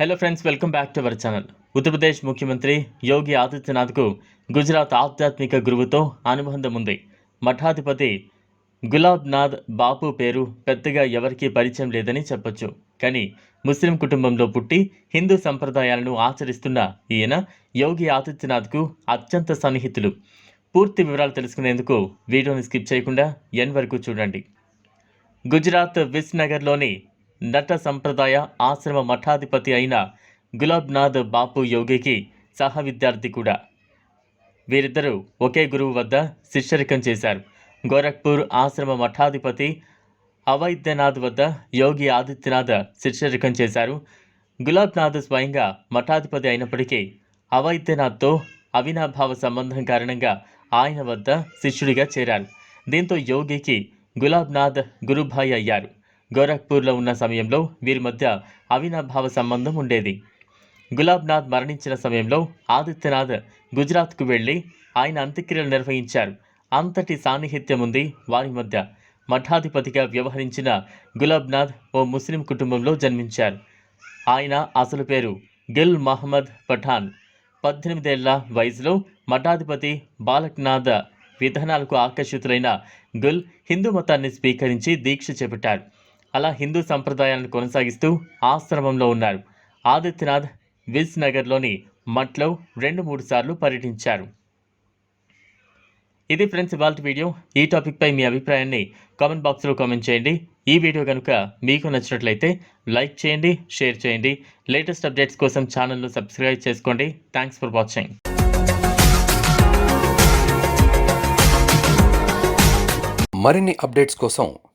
Hello friends welcome back to our channel Uttar Pradesh ముఖ్యమంత్రి యోగి ఆదిత్యనాథ్కు గుజరాత్ ఆధ్యాత్మిక గురువుతో అనుబంధం ఉంది మఠాధిపతి గులాబ్ నాథ్ బాపు పేరు పెద్దగా ఎవరికీ పరిచయం లేదని చెప్పొచ్చు కానీ ముస్లిం కుటుంబంలో పుట్టి హిందూ సంప్రదాయాలను ఆచరిస్తున్న ఈయన యోగి ఆదిత్యనాథ్కు అత్యంత సన్నిహితులు పూర్తి వివరాలు తెలుసుకునేందుకు వీడియోని స్కిప్ చేయకుండా ఎన్ వరకు చూడండి గుజరాత్ విస్నగర్లోని నట సంప్రదాయ ఆశ్రమ మఠాధిపతి అయిన గులాబ్నాథ్ బాపు యోగికి సహ విద్యార్థి కూడా. వీరిద్దరూ ఒకే గురువు వద్ద శిష్యరికం చేశారు. గోరఖ్పూర్ ఆశ్రమ మఠాధిపతి అవైద్యనాథ్ వద్ద యోగి ఆదిత్యనాథ్ శిష్యరికం చేశారు. గులాబ్నాథ్ స్వయంగా మఠాధిపతి అయినప్పటికీ అవైద్యనాథ్తో అవినాభావ సంబంధం కారణంగా ఆయన వద్ద శిష్యుడిగా చేరారు. దీంతో యోగికి గులాబ్నాథ్ గురుభాయ్ అయ్యారు. గోరఖ్పూర్లో ఉన్న సమయంలో వీరి మధ్య అవినాభావ సంబంధం ఉండేది. గులాబ్నాథ్ మరణించిన సమయంలో ఆదిత్యనాథ్ గుజరాత్కు వెళ్ళి ఆయన అంత్యక్రియలు నిర్వహించారు. అంతటి సాన్నిహిత్యం ఉంది వారి మధ్య. మఠాధిపతిగా వ్యవహరించిన గులాబ్నాథ్ ఓ ముస్లిం కుటుంబంలో జన్మించారు. ఆయన అసలు పేరు గిల్ మహమ్మద్ పఠాన్. పద్దెనిమిదేళ్ళ వయసులో మఠాధిపతి బాలక్నాథ్ విధానాలకు ఆకర్షితులైన గుల్ హిందూ మతాన్ని స్వీకరించి దీక్ష చేపట్టారు. అలా హిందూ సంప్రదాయాలను కొనసాగిస్తూ ఆశ్రమంలో ఉన్నారు. ఆదిత్యనాథ్ విజ్ నగర్లోని మట్లో రెండు మూడు సార్లు పర్యటించారు. ఇది ఫ్రెండ్స్ ఇవాళ వీడియో. ఈ టాపిక్పై మీ అభిప్రాయాన్ని కామెంట్ బాక్స్లో కామెంట్ చేయండి. ఈ వీడియో కనుక మీకు నచ్చినట్లయితే లైక్ చేయండి షేర్ చేయండి. లేటెస్ట్ అప్డేట్స్ కోసం ఛానల్ను సబ్స్క్రైబ్ చేసుకోండి. Thanks for watching. మరిన్ని అప్డేట్స్ కోసం